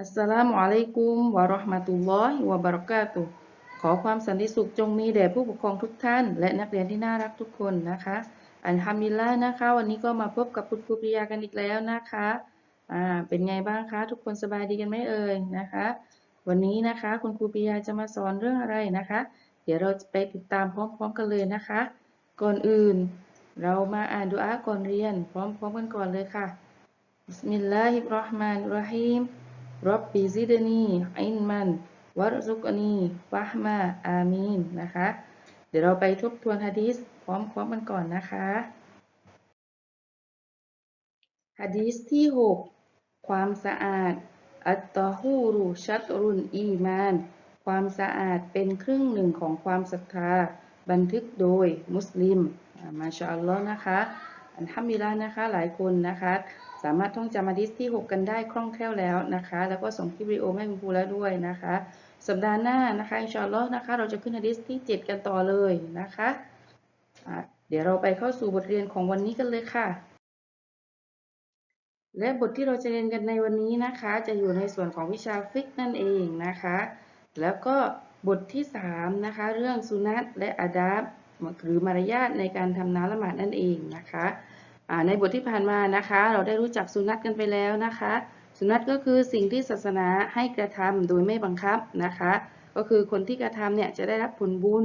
อัสสลามุอะลัยกุมวะราะห์มะตุลลอฮิวะบะเราะกาตุขอความสันติสุขจงมีแด่ผู้ปกครองทุกท่าน และนักเรียนที่น่ารักทุกคนนะคะ อัลฮัมดุลิลละห์นะคะ วันนี้ก็มาพบกับคุณครูปริยากันอีกแล้วนะคะอ่าเป็นไงบ้างคะ ทุกคนสบายดีกันไหมเอ่ยนะคะ วันนี้นะคะคุณครูปริยาจะมาสอนเรื่องอะไรนะคะ เดี๋ยวเราไปติดตามพร้อมๆกันเลยนะคะ ก่อนอื่น เรามาอ่านดุอาก่อนเรียน พร้อมๆกันก่อนเลยค่ะบิสมิลลาฮิรเราะห์มานิรเราะฮีม รับบิซิดนีอินมันวารซุกนีฟะมาอามีนนะคะ เดี๋ยวเราไปทบทวนฮะดีษพร้อมๆกันก่อนนะคะฮะดีษที่ 6 ความสะอาด อัตตฮูรุชัตรุนอีมาน ความสะอาดเป็นครึ่งหนึ่งของความศรัทธา บันทึกโดยมุสลิม มาชาอัลลอฮ์นะคะ อันฮัมดุลิลละห์นะคะ หลายคนนะคะ สามารถท่องจำฮะดีษที่ 6 กันได้คล่องแคล่วแล้วนะคะ แล้วก็ส่งคลิปวิดีโอให้คุณครูแล้วด้วยนะคะ สัปดาห์หน้านะคะอินชอัลลอฮ์นะคะ เราจะขึ้นฮะดีษที่ 7 กันต่อเลยนะคะะเดี๋ยวเราไปเข้าสู่บทเรียนของวันนี้กันเลยค่ะ และบทที่เราจะเรียนกันในวันนี้นะคะ จะอยู่ในส่วนของวิชาฟิกนั่นเองนะคะ แล้วก็บทที่ 3 นะคะ เรื่องสุนัตและอาดับหรือมารยาทในการทำน้ำละหมาดนั่นเองนะคะ ในบทที่ผ่านมานะคะ เราได้รู้จักสุนัตกันไปแล้วนะคะ สุนัตก็คือสิ่งที่ศาสนาให้กระทำโดยไม่บังคับนะคะ ก็คือคนที่กระทำเนี่ยจะได้รับผลบุญ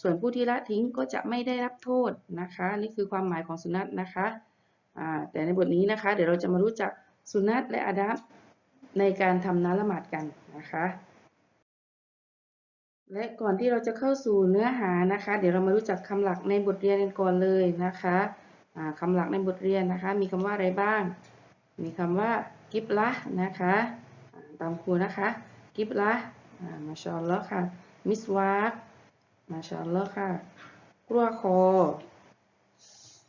ส่วนผู้ที่ละทิ้งก็จะไม่ได้รับโทษนะคะ นี่คือความหมายของสุนัตนะคะแต่ในบทนี้นะคะ เดี๋ยวเราจะมารู้จักสุนัตและอาดับในการทำน้ำละหมาดกันนะคะและก่อนที่เราจะเข้าสู่เนื้อหานะคะ เดี๋ยวเรามารู้จักคำหลักในบทเรียนกันก่อนเลยนะคะ คำหลักในบทเรียนนะคะ มีคำว่าอะไรบ้าง มีคำว่ากิบละนะคะตามครูนะคะ กิบละอ่ามาชอลลอฮ์ค่ะ มิสวากมาชอลลอฮ์ค่ะกลัวคอ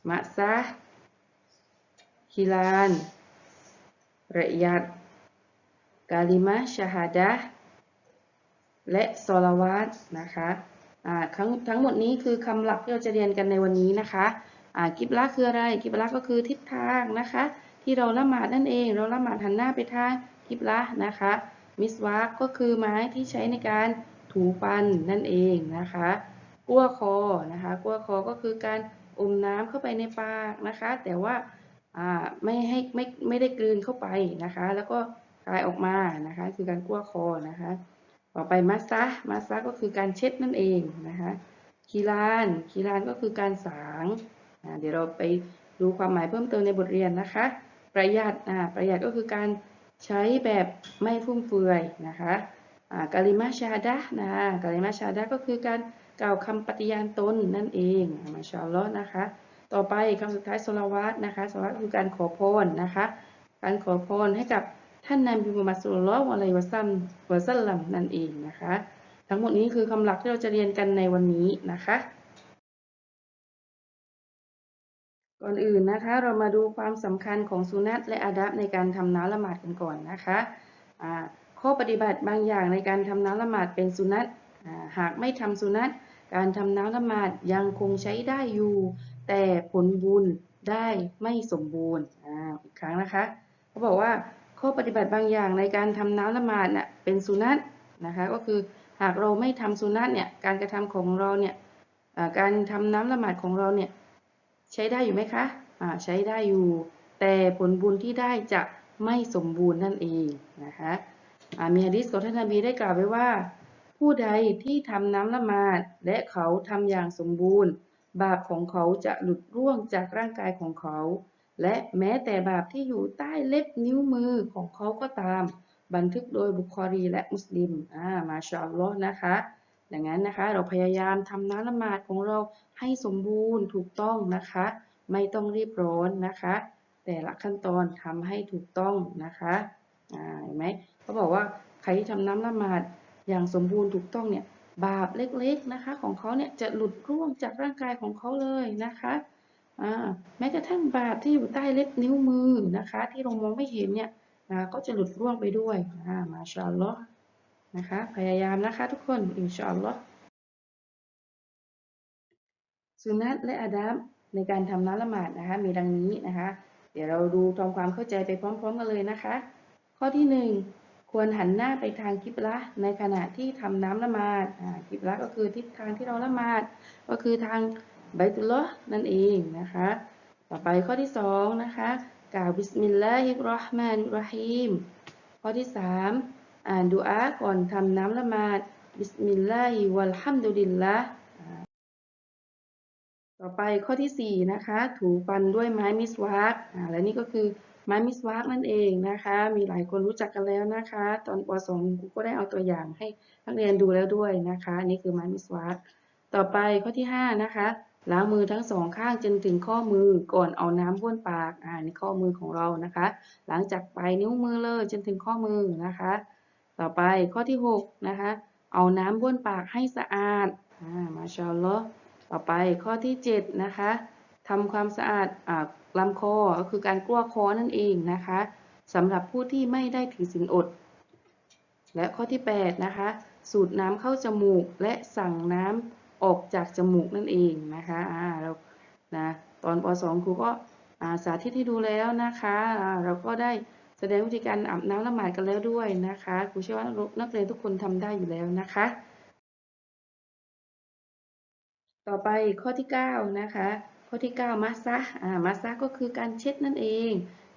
มะซะฮิลานเระยัดกาลิมะชาฮาดะและซอลาวาตนะคะอ่าทั้งทั้งหมดนี้คือคำหลักที่เราจะเรียนกันในวันนี้นะคะ กิบละคืออะไร กิบละก็คือทิศทางนะคะ ที่เราละหมาดนั่นเอง เราละหมาดหันหน้าไปทางกิบละนะคะ มิสวากก็คือไม้ที่ใช้ในการถูฟันนั่นเองนะคะกั้วคอนะคะกั้วคอก็คือการอมน้ำเข้าไปในปากนะคะ แต่ว่าไม่ให้ไม่ไม่ได้กลืนเข้าไปนะคะ แล้วก็คายออกมานะคะ คือการกั้วคอนะคะ ต่อไปมัสซะมัสซะก็คือการเช็ดนั่นเองนะคะคีรานคีรานก็คือการสาง เดี๋ยวเราไปดูความหมายเพิ่มเติมในบทเรียนนะคะ ประหยัดประหยัดก็คือการใช้แบบไม่ฟุ่มเฟือยนะคะกาลิมาชาดะนะกาลิมาชาดะก็คือการกล่าวคำปฏิญาณตนนั่นเองอ่ามาชาลอนะคะ ต่อไปคำสุดท้ายสลาวาตนะคะสลาวาตคือการขอพรนะคะ การขอพรให้กับท่านนบีมุมัสุลลัลลอฮุอะลัยฮิวะซัลลัมวะซัลลัมนั่นเองนะคะ ทั้งหมดนี้คือคำหลักที่เราจะเรียนกันในวันนี้นะคะ ก่อนอื่นนะคะ เรามาดูความสำคัญของสุนัตและอาดับในการทำน้ำละหมาดกันก่อนนะคะข้อปฏิบัติบางอย่างในการทำน้ำละหมาดเป็นสุนัตหากไม่ทำสุนัตการทำน้ำละหมาดยังคงใช้ได้อยู่ แต่ผลบุญได้ไม่สมบูรณ์อีกครั้งนะคะเขาบอกว่าข้อปฏิบัติบางอย่างในการทำน้ำละหมาดน่ะเป็นสุนัตนะคะก็คือหากเราไม่ทำสุนัตเนี่ยการกระทำของเราเนี่ยการทำน้ำละหมาดของเราเนี่ย ใช้ได้อยู่ไหมคะอ่าใช้ได้อยู่ แต่ผลบุญที่ได้จะไม่สมบูรณ์นั่นเองนะคะอ่ามีฮะดีษของท่านนบีได้กล่าวไว้ว่า ผู้ใดที่ทำน้ำละหมาดและเขาทำอย่างสมบูรณ์ บาปของเขาจะหลุดร่วงจากร่างกายของเขา และแม้แต่บาปที่อยู่ใต้เล็บนิ้วมือของเขาก็ตาม บันทึกโดยบุคอรีและมุสลิมอ่ามาชาอัลลอฮ์นะคะ ดังนั้นนะคะเราพยายามทำน้ำละหมาดของเราให้สมบูรณ์ถูกต้องนะคะ ไม่ต้องรีบร้อนนะคะ แต่ละขั้นตอนทำให้ถูกต้องนะคะอ่าเห็นไหมเขาบอกว่าใครที่ทำน้ำละหมาดอย่างสมบูรณ์ถูกต้องเนี่ยบาปเล็กๆนะคะ ของเขาเนี่ยจะหลุดร่วงจากร่างกายของเขาเลยนะคะอ่าแม้กระทั่งบาปที่อยู่ใต้เล็บนิ้วมือนะคะ ที่เรามองไม่เห็นเนี่ยนะก็จะหลุดร่วงไปด้วยอ่ามาชาลอ นะคะ พยายามนะคะทุกคนอินชาอัลลอฮ์สุนัตและอาดับในการทำน้ำละหมาดนะคะ มีดังนี้นะคะ เดี๋ยวเราดูทำความเข้าใจไปพร้อมๆกันเลยนะคะ ข้อที่หนึ่งควรหันหน้าไปทางกิบละในขณะที่ทำน้ำละหมาดกิบละก็คือทิศทางที่เราละหมาด ก็คือทางไบตุลลอฮ์นั่นเองนะคะ ต่อไปข้อที่สองนะคะ กล่าวบิสมิลลาฮิรราะห์มานิรราะฮีมข้อที่สาม อ่านดุอาก่อนทำน้ำละหมาดบิสมิลลาฮิวัลฮัมดุลิลละต่อไปข้อที่สี่นะคะถูฟันด้วยไม้มิสวากอ่าและนี่ก็คือไม้มิสวากนั่นเองนะคะ มีหลายคนรู้จักกันแล้วนะคะ ตอนป .2 ครูก็ได้เอาตัวอย่างให้นักเรียนดูแล้วด้วยนะคะ นี่คือไม้มิสวากต่อไปข้อที่5นะคะล้างมือทั้งสองข้างจนถึงข้อมือก่อนเอาน้ำบ้วนปากอ่านี่ข้อมือของเรานะคะ หลังจากไปนิ้วมือเลยจนถึงข้อมือนะคะ ต่อไปข้อที่ 6 นะคะ เอาน้ำบ้วนปากให้สะอาดอ่ามาชาอัลอต่อไปข้อที่ 7 นะคะทำความสะอาดอ่าลำคอ ก็คือการกลั้วคอนั่นเองนะคะสำหรับผู้ที่ไม่ได้ถือศีลอด และข้อที่ 8 นะคะ สูดน้ำเข้าจมูกและสั่งน้ำออกจากจมูกนั่นเองนะคะอ่าเรานะตอนป .2 ครูก็สาธิตให้ดูแล้วนะคะ เราก็ได้ ดงวิธีการอาบน้ำละหมาดกันแล้วด้วยนะคะครูเชื่อว่านักเรียนทุกคนทำได้อยู่แล้วนะคะ ต่อไปข้อที่ 9 นะคะ ข้อที่ 9 มัสซะอ่ามัสซะก็คือการเช็ดนั่นเอง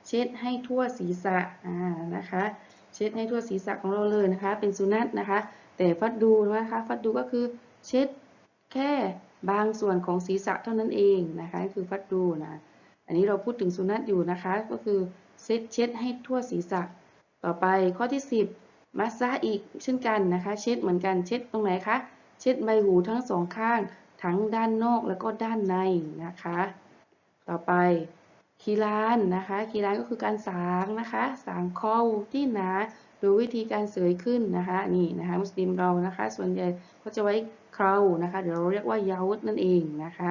เช็ดให้ทั่วศีรษะอ่านะคะ เช็ดให้ทั่วศีรษะของเราเลยนะคะ เป็นสุนัตนะคะ แต่ฟัดดูนะคะฟัดดูก็คือเช็ดแค่บางส่วนของศีรษะเท่านั้นเองนะคะ คือฟัดดูนะ อันนี้เราพูดถึงสุนัตอยู่นะคะ ก็คือ เช็ดเช็ดให้ทั่วศีรษะ ต่อไปข้อที่ 10 มัสซะอีกเช่นกันนะคะ เช็ดเหมือนกันเช็ดตรงไหนคะ เช็ดใบหูทั้งสองข้าง ทั้งด้านนอกแล้วก็ด้านในนะคะ ต่อไปคีรานนะคะ คีรานก็คือการสางนะคะ สางข้อที่หนาโดยวิธีการเสยขึ้นนะคะ นี่นะคะมุสลิมเรานะคะ ส่วนใหญ่ก็จะไว้เครานะคะเดี๋ยวเราเรียกว่ายาวุธนั่นเองนะคะ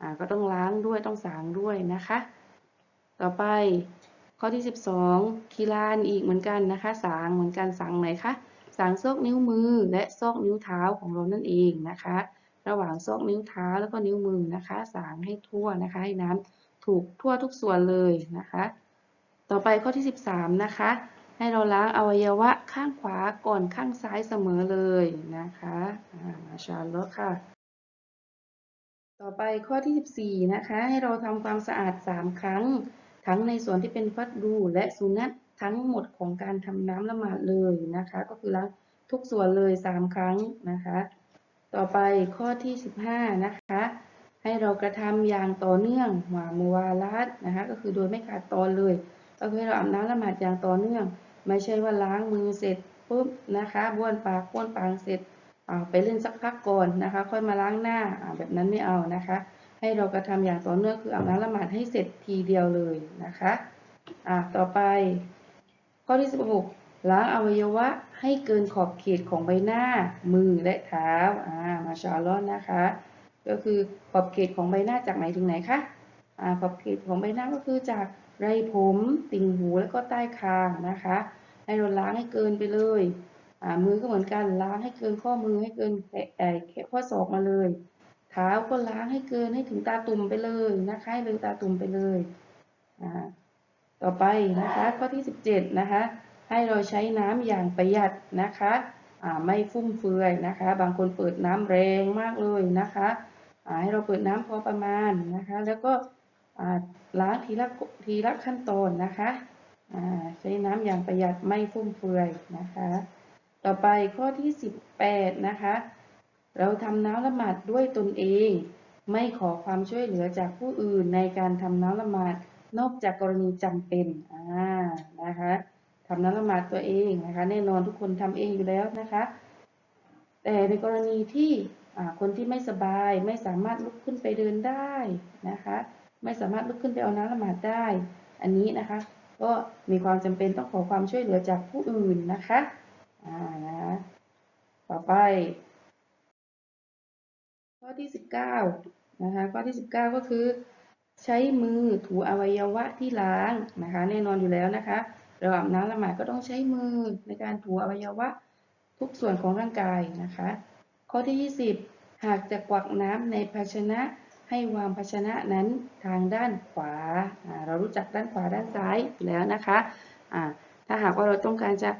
อ่าก็ต้องล้างด้วยต้องสางด้วยนะคะ ต่อไป ข้อที่ 12คีรานอีกเหมือนกันนะคะสางเหมือนกันสางไหนคะสางซอกนิ้วมือและซอกนิ้วเท้าของเรานั่นเองนะคะ ระหว่างซอกนิ้วเท้าแล้วก็นิ้วมือนะคะสางให้ทั่วนะคะ ให้น้ำถูกทั่วทุกส่วนเลยนะคะ ต่อไปข้อที่ 13 นะคะ ให้เราล้างอวัยวะข้างขวาก่อนข้างซ้ายเสมอเลยนะคะอามาชาอัลอค่ะ ต่อไปข้อที่ 14 นะคะ ให้เราทำความสะอาด 3 ครั้ง ทั้งในส่วนที่เป็นฟัดดูและสุนัตทั้งหมดของการทำน้ำละหมาดเลยนะคะ ก็คือล้างทุกส่วนเลย 3 ครั้งนะคะ ต่อไปข้อที่ 15 นะคะ ให้เรากระทำอย่างต่อเนื่องหวามวาลัดนะคะ ก็คือโดยไม่ขาดตอนเลย ก็คือเราอาบน้ำละหมาดอย่างต่อเนื่อง ไม่ใช่ว่าล้างมือเสร็จปุ๊บนะคะบ้วนปากบ้วนปากเสร็จไปเล่นสักพักก่อนนะคะ ค่อยมาล้างหน้าอ่าแบบนั้นไม่เอานะคะ ให้เรากระทำอย่างต่อเนื่องคืออาบน้ำละหมาดให้เสร็จทีเดียวเลยนะคะอ่าต่อไป ข้อที่16ล้างอวัยวะให้เกินขอบเขตของใบหน้า มือและเท้าอ่ามาชาลอฮ์นะคะ ก็คือขอบเขตของใบหน้าจากไหนถึงไหนคะอ่าขอบเขตของใบหน้าก็คือจากไรผมติ่งหูแล้วก็ใต้คางนะคะ ให้เราล้างให้เกินไปเลยอ่ามือก็เหมือนกันล้างให้เกินข้อมือให้เกินแขเออแขข้อศอกมาเลย เท้าก็ล้างให้เกินให้ถึงตาตุ่มไปเลยนะคะให้เลยตาตุ่มไปเลยต่อไปนะคะข้อที่ 17นะคะให้เราใช้น้ำอย่างประหยัดนะคะไม่ฟุ่มเฟือยนะคะ บางคนเปิดน้ำแรงมากเลยนะคะให้เราเปิดน้ำพอประมาณนะคะ แล้วก็ล้างทีละทีละขั้นตอนนะคะใช้น้ำอย่างประหยัดไม่ฟุ่มเฟือยนะคะ ต่อไปข้อที่ 18นะคะ เราทำน้ำละหมาดด้วยตนเอง ไม่ขอความช่วยเหลือจากผู้อื่นในการทำน้ำละหมาดนอกจากกรณีจำเป็นอ่านะคะทำน้ำละหมาดตัวเองนะคะ แน่นอนทุกคนทำเองอยู่แล้วนะคะ แต่ในกรณีที่คนที่ไม่สบายไม่สามารถลุกขึ้นไปเดินได้นะคะ ไม่สามารถลุกขึ้นไปเอาน้ำละหมาดได้ อันนี้นะคะ ก็มีความจำเป็นต้องขอความช่วยเหลือจากผู้อื่นนะคะอ่านะต่อไป ข้อที่ 19 นะคะ ข้อที่ 19 ก็คือ ใช้มือถูอวัยวะที่ล้างนะคะ แน่นอนอยู่แล้วนะคะเราอาบน้ำละหมาดก็ต้องใช้มือในการถูอวัยวะทุกส่วนของร่างกายนะคะ ข้อที่ 20 หากจะกวักน้ำในภาชนะให้วางภาชนะนั้นทางด้านขวา เรารู้จักด้านขวาด้านซ้ายแล้วนะคะ ถ้าหากว่าเราต้องการจะ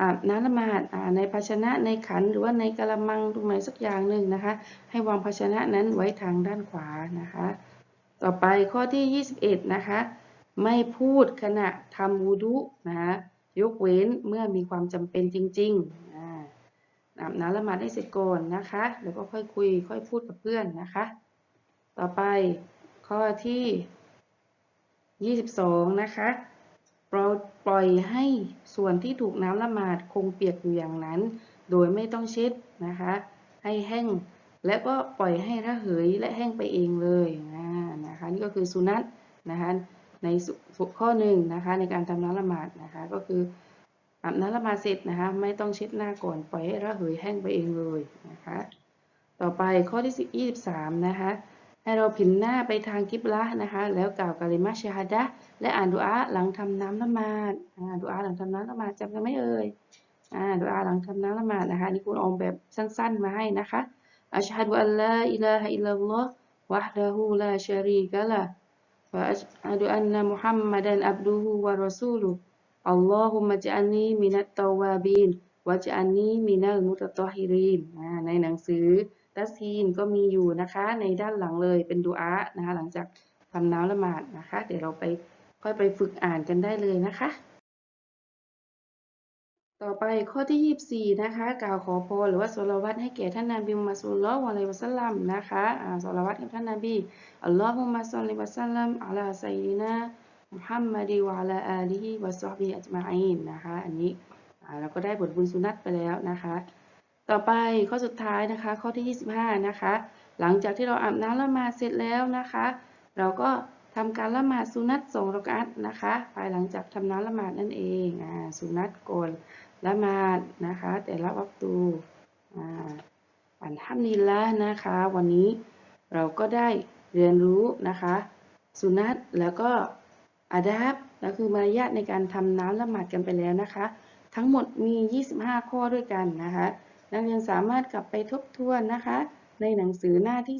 อาบน้ำละหมาดในภาชนะในขันหรือว่าในกะละมังตรงไหนสักอย่างหนึ่งนะคะ ให้วางภาชนะนั้นไว้ทางด้านขวานะคะ ต่อไปข้อที่ 21 นะคะ ไม่พูดขณะทำวูดุนะคะยกเว้นเมื่อมีความจำเป็นจริงๆอาบน้ำละหมาดให้เสร็จก่อนนะคะ แล้วก็ค่อยคุย ค่อยพูดกับเพื่อนนะคะ ต่อไปข้อที่ 22 นะคะ ปล่อยให้ส่วนที่ถูกน้ำละหมาดคงเปียกอยู่อย่างนั้น โดยไม่ต้องเช็ดนะคะ ให้แห้ง และก็ปล่อยให้ระเหยและแห้งไปเองเลยนะนะคะนี่ก็คือสุนัตนะคะในข้อหนึ่งนะคะในการทำน้ำละหมาดนะคะก็คืออาบน้ำละหมาดเสร็จนะคะไม่ต้องเช็ดหน้าก่อนปล่อยให้ระเหยแห้งไปเองเลยนะคะต่อไปข้อที่ 23นะคะ ให้เราผินหน้าไปทางกิบละนะคะ แล้วกล่าวกะลิมาชาดะและอ่านดุอาหลังทำน้ำละหมาดอ่านดุอาหลังทำน้ำละหมาดจำกันไหมเอ่ยอ่าดุอาหลังทำน้ำละหมาดนะคะนี่คุณออกแบบสั้น ๆ มาให้นะคะอัชฮะดุอัลลาอิลาฮะอิลลัลลอฮ์วะฮ์ดะฮูลาชะรีกะละวะอัชฮะดุอันนะมุฮัมมัดันอับดุฮูวะรอซูลุอัลลอฮุมะจอันนีมินัตตาวาบีนวะจอันนีมินัลมุตตอฮิรีนในหนังสือ ดัสทีนก็มีอยู่นะคะในด้านหลังเลยเป็นดูอานะคะหลังจากทำน้ำละหมาดนะคะ เดี๋ยวเราไปค่อยไปฝึกอ่านกันได้เลยนะคะ ต่อไปข้อที่ 24 นะคะ กล่าวขอพรหรือว่าสลวัตให้แก่ท่านนาบีมุฮัมมัดสุลลัลวะลัยวะสัลลัมนะคะอ่าสลวัตกับท่านนาบีอัลลอฮุมะซัลลิวะสัลลัมอะลลาไซยินามุฮัมมัดีวะลาอาลีวะซอฮบิอัจมาอีนนะคะ อันนี้อ่าเราก็ได้บทบุญสุนัตไปแล้วนะคะ ต่อไปข้อสุดท้ายนะคะ ข้อที่ 25 นะคะ หลังจากที่เราอาบน้ำละหมาดเสร็จแล้วนะคะ เราก็ทำการละหมาดสุนัตสองรอกอัตนะคะภายหลังจากทำน้ำละหมาดนั่นเองอ่าสุนัตก่อนละหมาดนะคะ แต่ละวักตูอ่าอันทัมนิลละนะคะ วันนี้เราก็ได้เรียนรู้นะคะสุนัตแล้วก็อาดับและคือมารยาทในการทำน้ำละหมาดกันไปแล้วนะคะ ทั้งหมดมี 25 ข้อด้วยกันนะคะ นักเรียนสามารถกลับไปทบทวนนะคะ ในหนังสือหน้าที่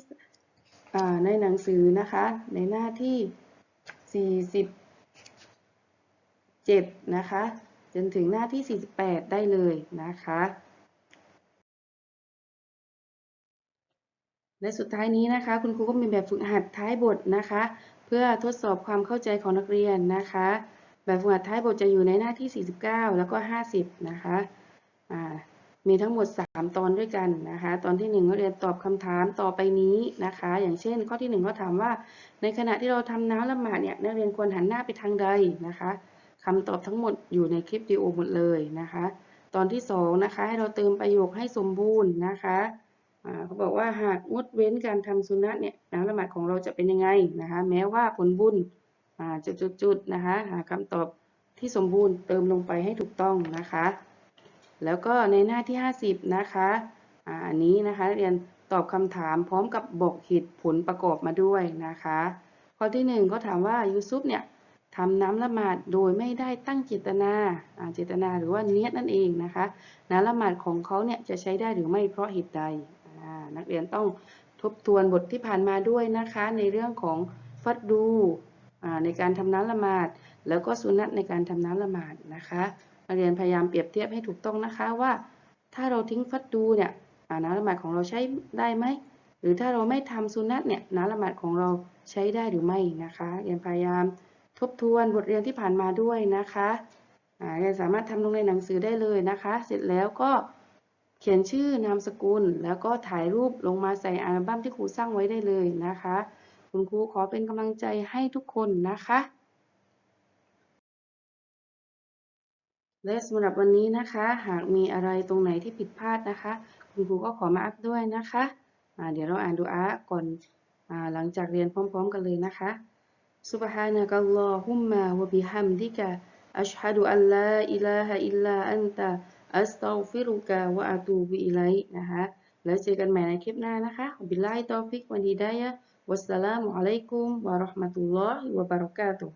ในหนังสือนะคะ ในหน้าที่ 47 นะคะ จนถึงหน้าที่ 48 ได้เลยนะคะ และสุดท้ายนี้นะคะ คุณครูก็มีแบบฝึกหัดท้ายบทนะคะ เพื่อทดสอบความเข้าใจของนักเรียนนะคะ แบบฝึกหัดท้ายบทจะอยู่ในหน้าที่ 49 แล้วก็ 50 นะคะ มีทั้งหมด 3 ตอนด้วยกันนะคะ ตอนที่1ก็เรียนตอบคำถามต่อไปนี้นะคะ อย่างเช่น ข้อที่1ก็ถามว่า ในขณะที่เราทำน้ำละหมาดเนี่ยนักเรียนควรหันหน้าไปทางใดนะคะคำตอบทั้งหมดอยู่ในคลิปวิดีโอหมดเลยนะคะ ตอนที่2นะคะให้เราเติมประโยคให้สมบูรณ์นะคะเขาบอกว่าหากงดเว้นการทำสุนัตเนี่ยน้ำละหมาดของเราจะเป็นยังไงนะคะ แม้ว่าผลบุญจุดๆนะคะ หาคำตอบที่สมบูรณ์เติมลงไปให้ถูกต้องนะคะ แล้วก็ในหน้าที่ 50 นะคะอันนี้นะคะเรียนตอบคำถามพร้อมกับบอกเหตุผลประกอบมาด้วยนะคะ ข้อที่ 1 ก็ถามว่ายูซุปเนี่ยทำน้ำละหมาดโดยไม่ได้ตั้งเจตนาเจตนาหรือว่าเนียดนั่นเองนะคะน้ำละหมาดของเขาเนี่ยจะใช้ได้หรือไม่เพราะเหตุใด นักเรียนต้องทบทวนบทที่ผ่านมาด้วยนะคะ ในเรื่องของฟัดดูในการทำน้ำละหมาด แล้วก็สุนัตในการทำน้ำละหมาดนะคะ นักเรียนพยายามเปรียบเทียบให้ถูกต้องนะคะว่า ถ้าเราทิ้งฟัดดูเนี่ยน้ำละหมาดของเราใช้ได้ไหมหรือถ้าเราไม่ทำสุนัตเนี่ยน้ำละหมาดของเราใช้ได้หรือไม่นะคะเรียนพยายามทบทวนบทเรียนที่ผ่านมาด้วยนะคะเรียนสามารถทำลงในหนังสือได้เลยนะคะ เสร็จแล้วก็เขียนชื่อนามสกุล แล้วก็ถ่ายรูปลงมาใส่อัลบั้มที่ครูสร้างไว้ได้เลยนะคะ คุณครูขอเป็นกำลังใจให้ทุกคนนะคะ และสำหรับวันนี้นะคะ หากมีอะไรตรงไหนที่ผิดพลาดนะคะ คุณครูก็ขอมาอัพด้วยนะคะะเดี๋ยวเราอ่านดูอาก่อนอหลังจากเรียนพร้อมๆกันเลยนะคะ سبحانك اللهم وبحمدك أشهد أن لا إله إلا أنت أستغفرك وأتوب إليك นะคะ แล้วเจอกันใหม่ในคลิปหน้านะคะบิลลาฮิตอฟิกวันฮิดายะวัสสลามุอะลัยกุมวะราะห์มะตุลลอฮิวะบะเราะกาตุฮ์